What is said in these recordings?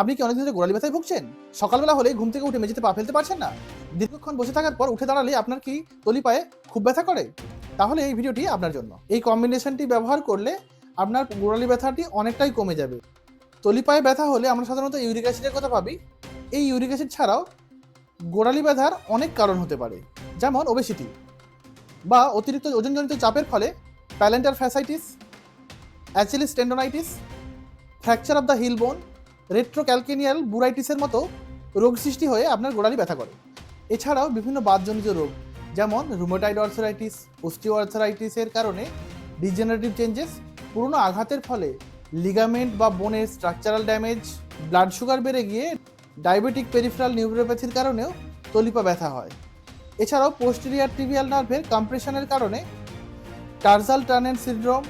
আপনি কি অনেকদিন ধরে গোড়ালি ব্যথায় ভুগছেন? সকালবেলা হলে ঘুম থেকে উঠে মেঝেতে পা ফেলতে পারছেন না? দীর্ঘক্ষণ বসে থাকার পর উঠে দাঁড়ালে আপনার কি তলি পায়ে খুব ব্যথা করে? তাহলে এই ভিডিওটি আপনার জন্য। এই কম্বিনেশনটি ব্যবহার করলে আপনার গোড়ালি ব্যথাটি অনেকটাই কমে যাবে। তলি পায়ে ব্যথা হলে আমরা সাধারণত ইউরিক অ্যাসিডের কথা ভাবি। এই ইউরিক অ্যাসিড ছাড়াও গোড়ালি ব্যথার অনেক কারণ হতে পারে, যেমন ওবেসিটি বা অতিরিক্ত ওজনজনিত চাপের ফলে plantar fasciitis Achilles tendonitis fracture of the heel bone retrocalcaneal বুরাইটিসের মতো রোগ সৃষ্টি হয়ে আপনার গোড়ালি ব্যথা করে। এছাড়াও বিভিন্ন বাদজনিত রোগ, যেমন রুমেটাইড অর্থারাইটিস অস্টিও অর্থারাইটিসের কারণে ডিজেনারেটিভ চেঞ্জেস পুরনো আঘাতের ফলে লিগামেন্ট বা বোনের স্ট্রাকচারাল ড্যামেজ ব্লাড সুগার বেড়ে গিয়ে ডায়াবেটিক পেরিফেরাল নিউরোপ্যাথির কারণেও তলিপা ব্যথা হয়। এছাড়াও পোস্টেরিয়ার ট্রিভিয়াল নার্ভের কম্প্রেশনের কারণে টার্জাল টানেল সিনড্রোম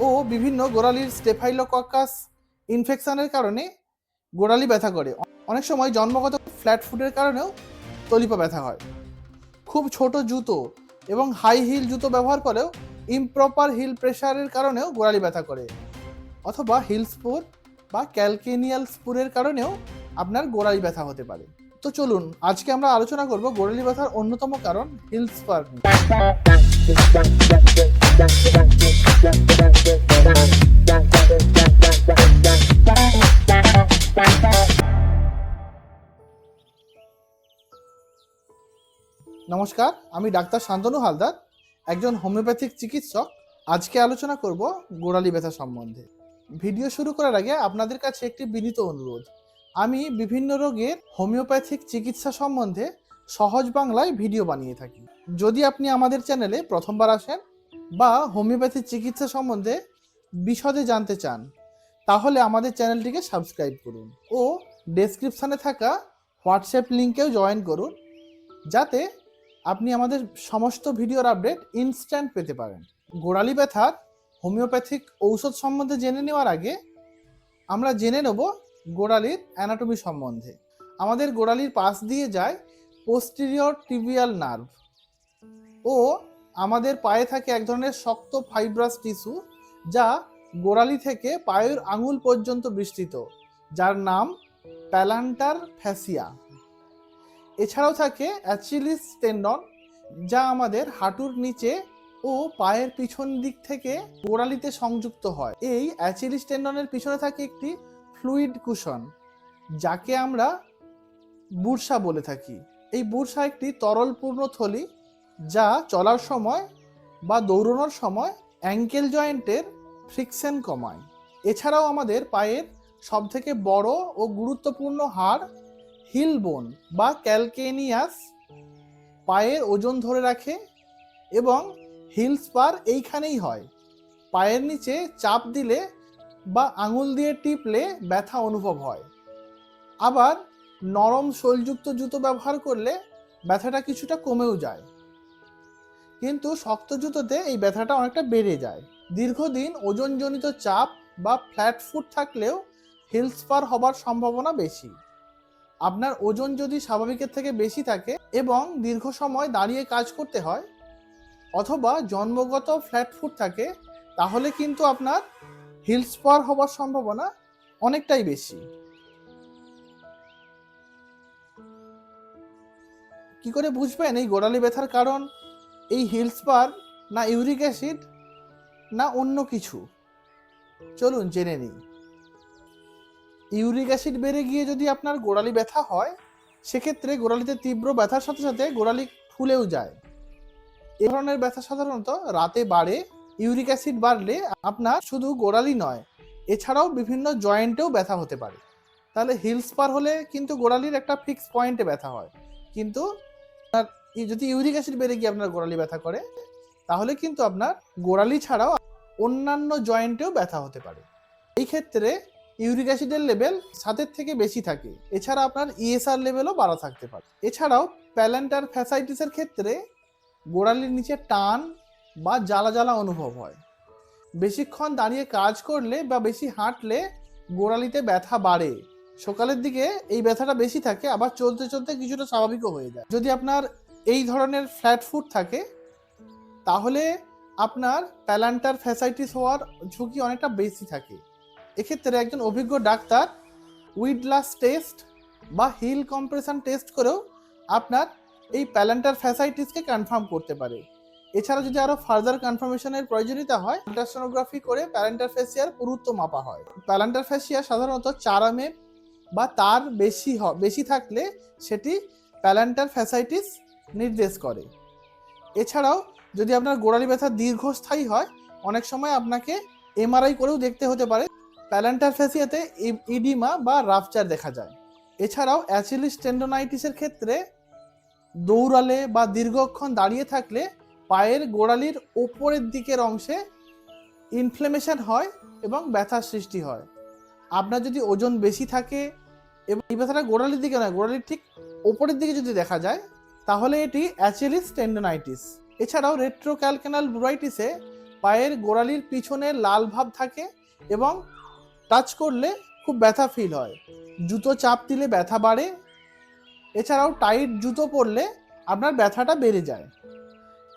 ও বিভিন্ন গোড়ালির স্টেফাইলোকক্কাস ইনফেকশনের কারণে গোড়ালি ব্যথা করে। অনেক সময় জন্মগত ফ্ল্যাট ফুটের কারণেও তলিপা ব্যথা হয়। খুব ছোট জুতো এবং হাই হিল জুতো ব্যবহার করেও ইমপ্রপার হিল প্রেশারের কারণেও গোড়ালি ব্যথা করে। অথবা হিল স্পুর বা ক্যালকেনিয়াল স্পুরের কারণেও আপনার গোড়ালি ব্যথা হতে পারে। তো চলুন, আজকে আমরা আলোচনা করব গোড়ালি ব্যথার অন্যতম কারণ হিল স্পার নিয়ে। নমস্কার, আমি ডাক্তার শান্তনু হালদার, একজন হোমিওপ্যাথিক চিকিৎসক। আজকে আলোচনা করব গোড়ালি ব্যথা সম্বন্ধে। ভিডিও শুরু করার আগে আপনাদের কাছে একটি বিনীত অনুরোধ। আমি বিভিন্ন রোগের হোমিওপ্যাথিক চিকিৎসা সম্বন্ধে সহজ বাংলায় ভিডিও বানিয়ে থাকি। যদি আপনি আমাদের চ্যানেলে প্রথমবার আসেন বা হোমিওপ্যাথি চিকিৎসা সম্বন্ধে বিশদে জানতে চান, তাহলে আমাদের চ্যানেলটিকে সাবস্ক্রাইব করুন ও ডেসক্রিপশানে থাকা হোয়াটসঅ্যাপ লিঙ্কেও জয়েন করুন, যাতে আপনি আমাদের সমস্ত ভিডিওর আপডেট ইনস্ট্যান্ট পেতে পারেন। গোড়ালি ব্যথার হোমিওপ্যাথিক ঔষধ সম্বন্ধে জেনে নেওয়ার আগে আমরা জেনে নেব গোড়ালির অ্যানাটমি সম্বন্ধে। আমাদের গোড়ালির পাশ দিয়ে যায় পোস্টিরিয়র টিবিয়াল নার্ভ ও আমাদের পায়ে থাকে এক ধরনের শক্ত ফাইব্রাস টিস্যু যা গোড়ালি থেকে পায়ের আঙুল পর্যন্ত বিস্তৃত, যার নাম প্যালান্টার ফ্যাসিয়া এছাড়াও থাকে অ্যাচিলিস টেন্ডন যা আমাদের হাঁটুর নিচে ও পায়ের পিছন দিক থেকে গোড়ালিতে সংযুক্ত হয়। এই অ্যাচিলিস টেন্ডনের পিছনে থাকে একটি ফ্লুইড কুশন যাকে আমরা বুরসা বলে থাকি। এই বুরসা একটি তরলপূর্ণ থলি যা চলার সময় বা দৌড়ানোর সময় অ্যাঙ্কেল জয়েন্টের ফ্রিকশন কমায়। এছাড়াও আমাদের পায়ের সবথেকে বড় ও গুরুত্বপূর্ণ হাড় হিল বোন বা ক্যালকেনিয়াস পায়ের ওজন ধরে রাখে এবং হিল স্পার এইখানেই হয়। পায়ের নিচে চাপ দিলে বা আঙুল দিয়ে টিপলে ব্যথা অনুভব হয়। আবার নরম শোলযুক্ত জুতো ব্যবহার করলে ব্যথাটা কিছুটা কমেও যায়। কিন্তু শক্ত জুতোতে এই ব্যথাটা অনেকটা বেড়ে যায়। দীর্ঘদিন ওজনজনিত চাপ বা ফ্ল্যাট ফুট থাকলেও হিল স্পার হবার সম্ভাবনা বেশি। আপনার ওজন যদি স্বাভাবিকের থেকে বেশি থাকে এবং দীর্ঘ সময় দাঁড়িয়ে কাজ করতে হয় অথবা জন্মগত ফ্ল্যাট ফুট থাকে, তাহলে কিন্তু আপনার হিল স্পার হবার সম্ভাবনা অনেকটাই বেশি। কি করে বুঝবেন এই গোড়ালি ব্যথার কারণ? এই হিল স্পার না ইউরিক অ্যাসিড, না অন্য কিছু? চলুন জেনে নিই। ইউরিক অ্যাসিড বেড়ে গিয়ে যদি আপনার গোড়ালি ব্যথা হয়, সেক্ষেত্রে গোড়ালিতে তীব্র ব্যথার সাথে সাথে গোড়ালি ফুলেও যায়। এ ধরনের ব্যথা সাধারণত রাতে বাড়ে, ইউরিক অ্যাসিড বাড়লে আপনার শুধু গোড়ালি নয়, এছাড়াও বিভিন্ন জয়েন্টেও ব্যথা হতে পারে। তাহলে হিল স্পার হলে কিন্তু গোড়ালির একটা ফিক্স পয়েন্টে ব্যথা হয়, কিন্তু যদি ইউরিক অ্যাসিড বেড়ে গিয়ে আপনার গোড়ালি ব্যথা করে, তাহলে কিন্তু আপনার গোড়ালি ছাড়াও অন্যান্য জয়েন্টেও ব্যথা হতে পারে। এই ক্ষেত্রে ইউরিক অ্যাসিডের লেভেল সাতের থেকে বেশি থাকে। এছাড়া আপনার ইএসআর লেভেলও বাড়া থাকতে পারে। এছাড়াও প্যালেন্টার ফ্যাসাইটিসের ক্ষেত্রে গোড়ালির নিচে টান বা জ্বালা জ্বালা অনুভব হয়। বেশিক্ষণ দাঁড়িয়ে কাজ করলে বা বেশি হাঁটলে গোড়ালিতে ব্যথা বাড়ে। সকালের দিকে এই ব্যথাটা বেশি থাকে, আবার চলতে চলতে কিছুটা স্বাভাবিকও হয়ে যায়। যদি আপনার এই ধরনের ফ্ল্যাট ফুট থাকে, তাহলে আপনার প্যালান্টার ফ্যাসাইটিস হওয়ার ঝুঁকি অনেকটা বেশি থাকে। এক্ষেত্রে একজন অভিজ্ঞ ডাক্তার উইডলাস টেস্ট বা হিল কম্প্রেশন টেস্ট করেও আপনার এই প্যালেন্টার ফ্যাসাইটিসকে কনফার্ম করতে পারে। এছাড়া যদি আরও ফার্দার কনফার্মেশনের প্রয়োজনীয়তা হয় আল্ট্রাসোনোগ্রাফি করে প্যালেন্টার ফেসিয়ার পুরুত্ব মাপা হয়। প্যালেন্টার ফেসিয়া সাধারণত চার এম বা তার বেশি বেশি থাকলে সেটি প্যালেন্টার ফ্যাসাইটিস নির্দেশ করে। এছাড়াও যদি আপনার গোড়ালি ব্যথা দীর্ঘস্থায়ী হয়, অনেক সময় আপনাকে এমআরআই করেও দেখতে হতে পারে। প্যালেন্টার ফেসিয়াতে ইডিমা বা রাফচার দেখা যায়। এছাড়াও অ্যাচিলিস টেন্ডোনাইটিসের ক্ষেত্রে দৌড়ালে বা দীর্ঘক্ষণ দাঁড়িয়ে থাকলে পায়ের গোড়ালির ওপরের দিকের অংশে ইনফ্লেমেশন হয় এবং ব্যথার সৃষ্টি হয়। আপনার যদি ওজন বেশি থাকে এবং এই ব্যথাটা গোড়ালির দিকে নয়, গোড়ালির ঠিক ওপরের দিকে যদি দেখা যায় তাহলে এটি অ্যাচিলিস টেন্ডোনাইটিস। এছাড়াও রেট্রোক্যালকেনাল ব্রুরাইটিসে পায়ের গোড়ালির পিছনে লাল ভাব থাকে এবং টাচ করলে খুব ব্যথা ফিল হয়। জুতো চাপ দিলে ব্যথা বাড়ে। এছাড়াও টাইট জুতো পরলে আপনার ব্যথাটা বেড়ে যায়।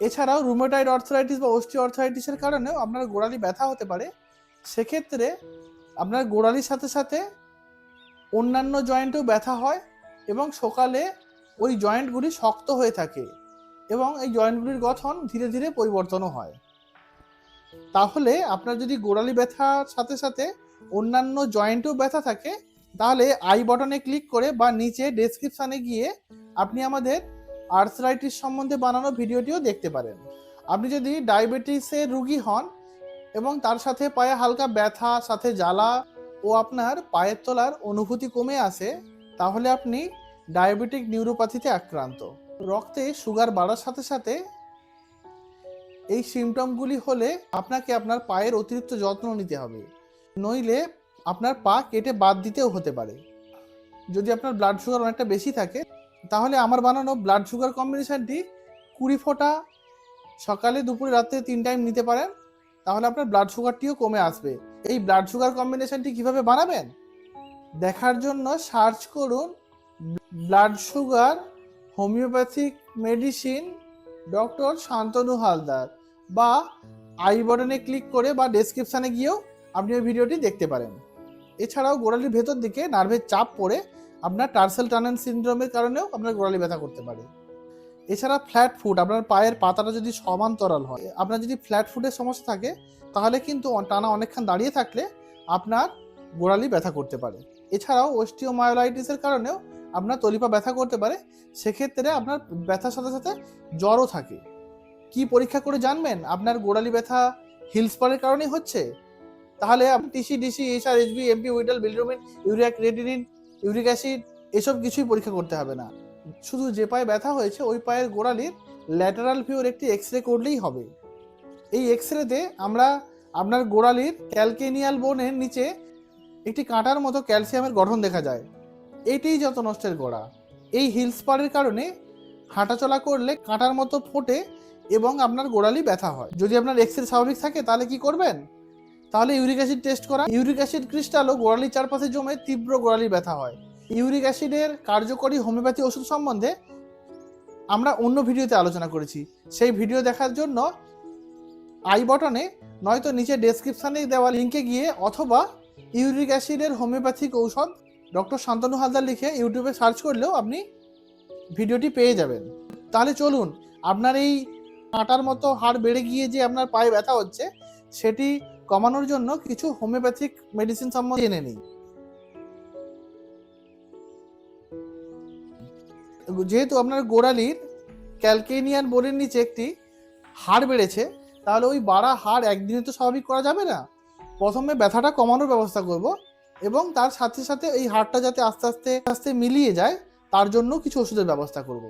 এছাড়াও রুমেটাইড অর্থরাইটিস বা অস্টি অর্থরাইটিসের কারণেও আপনার গোড়ালি ব্যথা হতে পারে। সেক্ষেত্রে আপনার গোড়ালির সাথে সাথে অন্যান্য জয়েন্টেও ব্যথা হয় এবং সকালে ওই জয়েন্টগুলি শক্ত হয়ে থাকে এবং এই জয়েন্টগুলির গঠন ধীরে ধীরে পরিবর্তনও হয়। তাহলে আপনার যদি গোড়ালি ব্যথার সাথে সাথে অন্যান্য জয়েন্টেও ব্যথা থাকে, তাহলে আই বটনে ক্লিক করে বা নিচে ডেসক্রিপশানে গিয়ে আপনি আমাদের আর্থরাইটিস সম্বন্ধে বানানো ভিডিওটিও দেখতে পারেন। আপনি যদি ডায়াবেটিসের রুগী হন এবং তার সাথে পায়ে হালকা ব্যথা, সাথে জ্বালা ও আপনার পায়ের তলার অনুভূতি কমে আসে, তাহলে আপনি ডায়াবেটিক নিউরোপ্যাথিতে আক্রান্ত। রক্তে সুগার বাড়ার সাথে সাথে এই সিমটমগুলি হলে আপনাকে আপনার পায়ের অতিরিক্ত যত্ন নিতে হবে। নইলে আপনার পা কেটে বাদ দিতেও হতে পারে। যদি আপনার ব্লাড সুগার অনেকটা বেশি থাকে, তাহলে আমার বানানো ব্লাড সুগার কম্বিনেশানটি কুড়ি ফোঁটা সকালে, দুপুরে, রাত্রে তিন টাইম নিতে পারেন। তাহলে আপনার ব্লাড সুগারটিও কমে আসবে। এই ব্লাড সুগার কম্বিনেশানটি কীভাবে বানাবেন? দেখার জন্য সার্চ করুন blood sugar, homeopathic medicine, doctor Shantanu Haldar বা আই বটনে ক্লিক করে বা ডেসক্রিপশানে গিয়েও আপনি ওই ভিডিওটি দেখতে পারেন। এছাড়াও গোড়ালির ভেতর দিকে নার্ভের চাপ পড়ে আপনার টার্সেল টানেল সিনড্রোমের কারণেও আপনার গোড়ালি ব্যথা করতে পারে। এছাড়া ফ্ল্যাট ফুট আপনার পায়ের পাতাটা যদি সমান্তরাল হয়, আপনার যদি ফ্ল্যাট ফুটের সমস্যা থাকে, তাহলে কিন্তু টানা অনেকক্ষণ দাঁড়িয়ে থাকলে আপনার গোড়ালি ব্যথা করতে পারে। এছাড়াও অস্টিওমায়োলাইটিসের কারণেও আপনার তলিপা ব্যথা করতে পারে, সেক্ষেত্রে আপনার ব্যথার সাথে সাথে জ্বরও থাকে। কি পরীক্ষা করে জানবেন? আপনার গোড়ালি ব্যথা হিলস্পারের কারণেই হচ্ছে। তাহলে আপনি TC DC HR HB MP Widal bilirubin urea creatinine uric acid এসব কিছুই পরীক্ষা করতে হবে না। শুধু যে পায়ে ব্যথা হয়েছে, ওই পায়ের গোড়ালির ল্যাটারাল ভিউর একটি এক্স রে করলেই হবে। এই এক্স রেতে আমরা আপনার গোড়ালির ক্যালকেনিয়াল বোনের নিচে একটি কাঁটার মতো ক্যালসিয়ামের গঠন দেখা যায়। এটিই যত নষ্টের গোড়া। এই হিলস্পারের কারণে হাঁটাচলা করলে কাঁটার মতো ফোটে এবং আপনার গোড়ালি ব্যথা হয়। যদি আপনার এক্স রে স্বাভাবিক থাকে, তাহলে কি করবেন? তাহলে ইউরিক অ্যাসিড টেস্ট করা ইউরিক অ্যাসিড ক্রিস্টালও গোড়ালির চারপাশে জমে তীব্র গোড়ালি ব্যথা হয়। ইউরিক অ্যাসিডের কার্যকরী হোমিওপ্যাথি ওষুধ সম্বন্ধে আমরা অন্য ভিডিওতে আলোচনা করেছি। সেই ভিডিও দেখার জন্য আই বটনে নয়তো নিচে ডেসক্রিপশানে দেওয়া লিঙ্কে গিয়ে অথবা ইউরিক অ্যাসিডের হোমিওপ্যাথিক ঔষধ ডক্টর শান্তনু হালদার লিখে ইউটিউবে সার্চ করলেও আপনি ভিডিওটি পেয়ে যাবেন। তাহলে চলুন, আপনার এই কাঁটার মতো হাড় বেড়ে গিয়ে যে আপনার পায়ে ব্যথা হচ্ছে, সেটি কমানোর জন্য কিছু হোমিওপ্যাথিক মেডিসিন সম্বন্ধে জেনে নিই। যেহেতু আপনার গোড়ালির ক্যালকেনিয়ান বোর্ডের নিচে একটি হাড় বেড়েছে, তাহলে ওই বাড়া হাড় একদিনে তো স্বাভাবিক করা যাবে না। প্রথমে ব্যথাটা কমানোর ব্যবস্থা করব। এবং তার সাথে সাথে এই হাড়টা যাতে আস্তে আস্তে আস্তে মিলিয়ে যায়, তার জন্য কিছু ওষুধের ব্যবস্থা করব।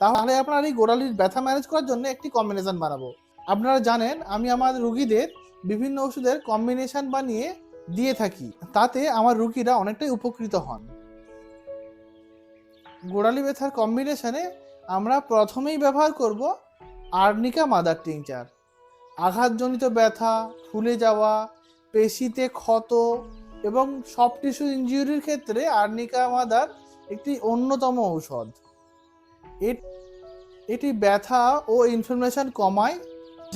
তাহলে আপনার এই গোড়ালির ব্যথা ম্যানেজ করার জন্য একটি কম্বিনেশন বানাবো। আপনারা জানেন, আমি আমার রুগীদের বিভিন্ন ওষুধের কম্বিনেশন বানিয়ে দিয়ে থাকি। তাতে আমার রুগীরা অনেকটাই উপকৃত হন। গোড়ালি ব্যথার কম্বিনেশনে আমরা প্রথমেই ব্যবহার করব আর্নিকা মাদার টিংচার। আঘাতজনিত ব্যথা, ফুলে যাওয়া, পেশিতে ক্ষত এবং সব টিস্যু ইঞ্জুরির ক্ষেত্রে আর্নিকা মাদার একটি অন্যতম ঔষধ। এটি ব্যথা ও ইনফ্লামেশন কমায়,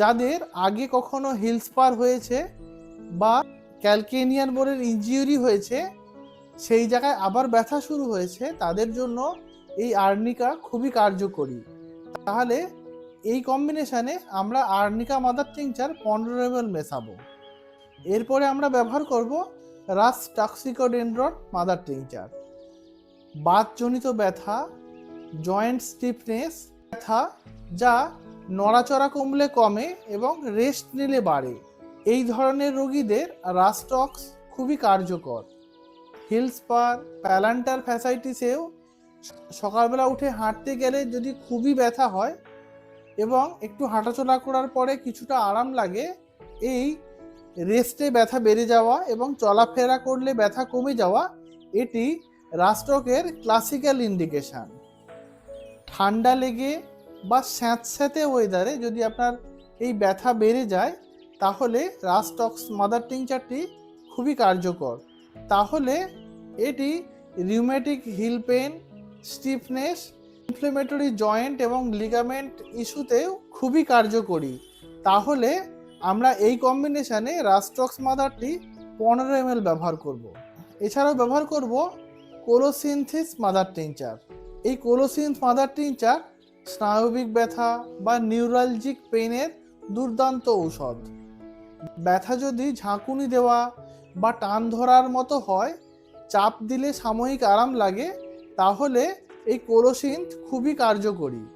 যাদের আগে কখনো হিলস্পার হয়েছে বা ক্যালকেনিয়ান বোর্ডের ইঞ্জিউরি হয়েছে, সেই জায়গায় আবার ব্যথা শুরু হয়েছে, তাদের জন্য এই আর্নিকা খুবই কার্যকরী। তাহলে এই কম্বিনেশনে আমরা আর্নিকা মাদার টিংচার পনেরো মেশাবো। এরপরে আমরা ব্যবহার করব রাস টক্সিকোডেন্ড্রন, মাদার টিংচার। বাতজনিত ব্যথা, জয়েন্ট স্টিফনেস, ব্যথা যা নড়াচড়া কমলে কমে এবং রেস্ট নিলে বাড়ে। এই ধরনের রোগীদের রাস্টক্স খুবই কার্যকর। হিলস পার প্যালান্টার ফ্যাসাইটিসেও সকালবেলা উঠে হাঁটতে গেলে যদি খুবই ব্যথা হয় এবং একটু হাঁটাচলা করার পরে কিছুটা আরাম লাগে, এই রেস্টে ব্যথা বেড়ে যাওয়া এবং চলাফেরা করলে ব্যথা কমে যাওয়া, এটি রাস্টকের ক্লাসিক্যাল ইন্ডিকেশান ঠান্ডা লেগে বা স্যাঁতস্যাঁতে ওয়েদারে যদি আপনার এই ব্যথা বেড়ে যায়, তাহলে রাস্টক্স মাদার টিংচারটি খুবই কার্যকর। তাহলে এটি rheumatic heel pain stiffness inflammatory joint এবং লিগামেন্ট ইস্যুতেও খুবই কার্যকরী। তাহলে আমরা এই কম্বিনেশানে রাস্টক্স মাদারটি পনেরো এম ব্যবহার করব। এছাড়াও ব্যবহার করব কোলোসিনথিস মাদার টিংচার এই কোলোসিনথ মাদার টিংচার স্নায়বিক ব্যথা বা নিউরালজিক পেনের দুর্দান্ত ঔষধ। ব্যথা যদি ঝাঁকুনি দেওয়া বা টান ধরার মতো হয়, চাপ দিলে সাময়িক আরাম লাগে, তাহলে এই কোলোসিন্থ খুবই কার্যকরী।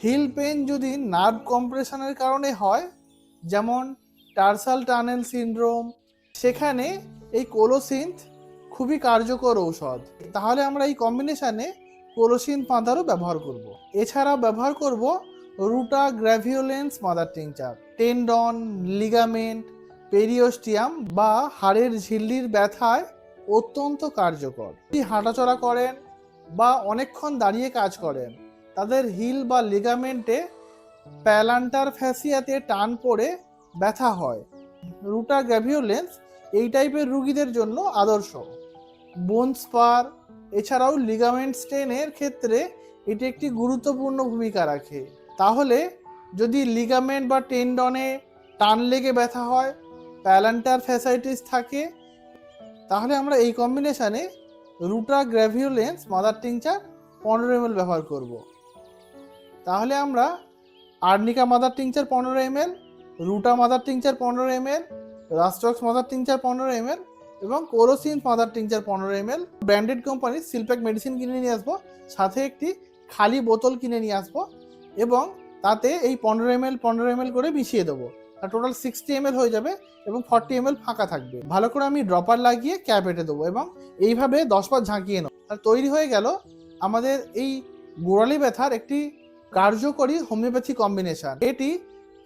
হিল পেন যদি নার্ভ কম্প্রেশনের কারণে হয়, যেমন টার্সাল টানেল সিন্ড্রোম, সেখানে এই কোলোসিন্থ খুবই কার্যকর ঔষধ তাহলে আমরা এই কম্বিনেশানে কোলোসিন পাঁদারও ব্যবহার করব। এছাড়াও ব্যবহার করব Ruta graveolens mother tincture tendon ligament periosteum বা হাড়ের ঝিল্লির ব্যথায় অত্যন্ত কার্যকর হাঁটাচলা করেন বা অনেকক্ষণ দাঁড়িয়ে কাজ করেন তাদের হিল বা লিগামেন্টে প্যালান্টার ফ্যাসিয়াতে টান পড়ে ব্যথা হয়। রুটা গ্র্যাভিওলেন্স এই টাইপের রুগীদের জন্য আদর্শ। বোন স্পার এছাড়াও লিগামেন্ট স্টেনের ক্ষেত্রে এটি একটি গুরুত্বপূর্ণ ভূমিকা রাখে। তাহলে যদি লিগামেন্ট বা টেন্ডনে টান লেগে ব্যথা হয়, প্যালান্টার ফ্যাসাইটিস থাকে, তাহলে আমরা এই কম্বিনেশানে রুটা গ্র্যাভিওলেন্স মাদার টিংচার, পনেরো এম ব্যবহার করব। তাহলে আমরা আর্নিকা মাদার টিংচার পনেরো M L Ruta mother tincture পনেরো M L Rhus tox mother tincture পনেরো এম এল এবং কোরোসিন মাদার টিংচার পনেরো এম এল ব্র্যান্ডেড কোম্পানির সিলপ্যাক মেডিসিন কিনে নিয়ে আসব, সাথে একটি খালি বোতল কিনে নিয়ে আসব এবং তাতে এই পনেরো এম এল পনেরো এম এল করে মিশিয়ে দেবো। আর টোটাল সিক্সটি এম হয়ে যাবে এবং ফর্টি এম ফাঁকা থাকবে। ভালো করে আমি ড্রপার লাগিয়ে ক্যাপ এঁটে দেবো এবং এইভাবে দশ বার ঝাঁকিয়ে নেব। আর তৈরি হয়ে গেল আমাদের এই গোড়ালি ব্যথার একটি কার্যকরী হোমিওপ্যাথি কম্বিনেশন। এটি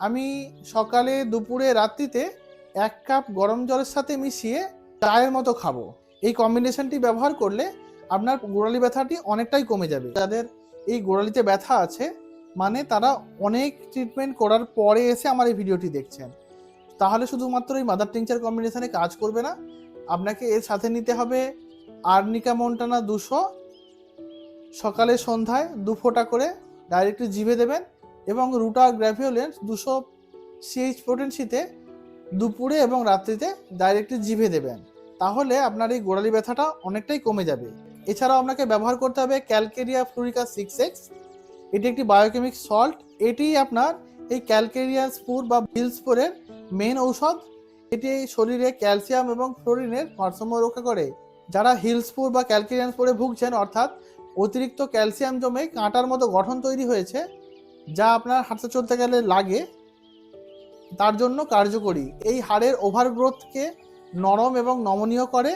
আমি সকালে, দুপুরে, রাত্রিতে এক কাপ গরম জলের সাথে মিশিয়ে চায়ের মতো খাব। এই কম্বিনেশনটি ব্যবহার করলে আপনার গোড়ালি ব্যথাটি অনেকটাই কমে যাবে। যাদের এই গোড়ালিতে ব্যথা আছে মানে তারা অনেক ট্রিটমেন্ট করার পরে এসে আমার এই ভিডিওটি দেখছেন। তাহলে শুধুমাত্র এই মাদার টিংচার কম্বিনেশনে কাজ করবে না, আপনাকে এর সাথে নিতে হবে আর্নিকা মন্টানা দুশো। সকালে সন্ধ্যায় দু ফোঁটা করে ডাইরেক্টলি জিভে দেবেন এবং রুটা গ্র্যাভিওলেন্স দুশো সিএইচ পোটেন্সিতে দুপুরে এবং রাত্রিতে ডাইরেক্টলি জিভে দেবেন। তাহলে আপনার এই গোড়ালি ব্যথাটা অনেকটাই কমে যাবে। এছাড়াও আপনাকে ব্যবহার করতে হবে ক্যালকেরিয়া ফ্লুরিকা সিক্স এক্স এটি একটি বায়োকেমিক সল্ট এটি আপনার এই ক্যালকেরিয়া স্পুর বা বিল স্পোরের মেন ঔষধ। এটি শরীরে ক্যালসিয়াম এবং ফ্লোরিনের ভারসাম্য রক্ষা করে। যারা হিলসপুর বা ক্যালকেরিয়ান স্পোরে ভুগছেন, অর্থাৎ অতিরিক্ত ক্যালসিয়াম জমে কাঁটার মতো গঠন তৈরি হয়েছে, যা আপনার হাঁটতে চলতে গেলে লাগে। তার জন্য কার্যকরী। এই হাড়ের ওভারগ্রোথকে নরম এবং নমনীয় করে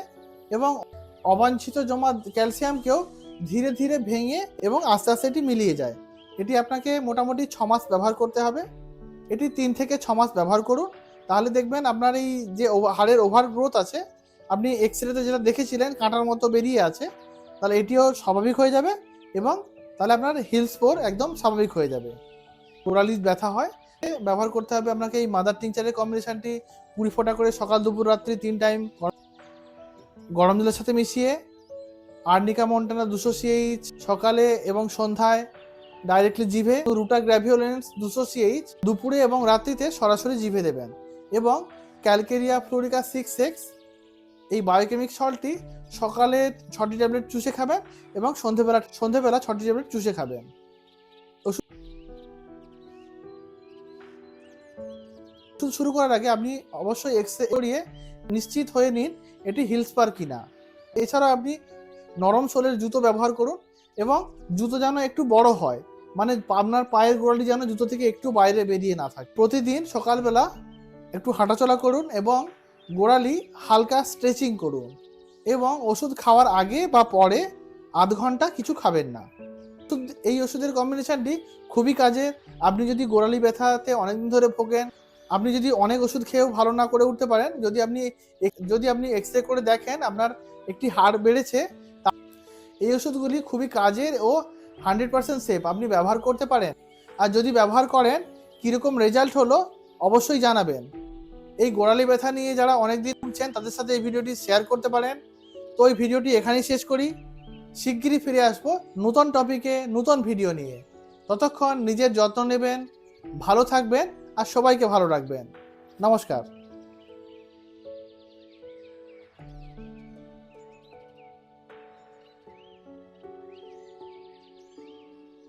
এবং অবাঞ্ছিত জমা ক্যালসিয়ামকেও ধীরে ধীরে ভেঙে এবং আস্তে আস্তে এটি মিলিয়ে যায়। এটি আপনাকে মোটামুটি ছ মাস ব্যবহার করতে হবে। এটি তিন থেকে ছ মাস ব্যবহার করুন। তাহলে দেখবেন আপনার এই যে হাড়ের ওভার গ্রোথ আছে, আপনি এক্স রেতে যেটা দেখেছিলেন, কাঁটার মতো বেরিয়ে আছে তাহলে এটিও স্বাভাবিক হয়ে যাবে এবং তাহলে আপনার হিল স্পোর একদম স্বাভাবিক হয়ে যাবে। পোরালিস ব্যথা হয় ব্যবহার করতে হবে আপনাকে এই মাদার টিংচারের কম্বিনেশনটি কুড়ি ফোঁটা করে সকাল, দুপুর, রাত্রি তিন টাইম গরম জলের সাথে মিশিয়ে আর্নিকা মন্টানা দুশো সিএইচ সকালে এবং সন্ধ্যায় ডাইরেক্টলি জিভে রুটা গ্র্যাভিওলেন্স দুশো সিএইচ দুপুরে এবং রাত্রিতে সরাসরি জিভে দেবেন এবং ক্যালকেরিয়া ফ্লোরিকা সিক্স এক্স এই বায়োকেমিক সল্টটি সকালে ছটি ট্যাবলেট চুষে খাবেন এবং সন্ধেবেলা সন্ধেবেলা ছটি ট্যাবলেট চুষে খাবেন ওষুধ শুরু করার আগে আপনি অবশ্যই এক্স রে করিয়ে নিশ্চিত হয়ে নিন এটি হিলস হিলসপার কিনা। এছাড়া আপনি নরম সোলের জুতো ব্যবহার করুন এবং জুতো যেন একটু বড় হয় মানে আপনার পায়ের গোড়ালি যেন জুতো থেকে একটু বাইরে বেরিয়ে না থাকে। প্রতিদিন সকালবেলা একটু হাঁটাচলা করুন এবং গোড়ালি হালকা স্ট্রেচিং করুন এবং ওষুধ খাওয়ার আগে বা পরে আধ ঘণ্টা কিছু খাবেন না। তো এই ওষুধের কম্বিনেশনটি খুবই কাজের। আপনি যদি গোড়ালি ব্যথাতে অনেকদিন ধরে ভোগেন, আপনি যদি অনেক ওষুধ খেয়েও ভালো না করে উঠতে পারেন, যদি আপনি যদি আপনি এক্স রে করে দেখেন আপনার একটি হাড় বেড়েছে এই ওষুধগুলি খুবই কাজের ও হান্ড্রেড পার্সেন্ট সেফ আপনি ব্যবহার করতে পারেন। আর যদি ব্যবহার করেন, কীরকম রেজাল্ট হলো, অবশ্যই জানাবেন। এই গোড়ালি ব্যথা নিয়ে যারা অনেকদিন ভুগছেন তাদের সাথে এই ভিডিওটি শেয়ার করতে পারেন। তো এই ভিডিওটি এখানেই শেষ করি। শিগগিরই ফিরে আসব নতুন টপিকে নতুন ভিডিও নিয়ে। ততক্ষণ নিজের যত্ন নেবেন, ভালো থাকবেন আর সবাইকে ভালো রাখবেন। নমস্কার।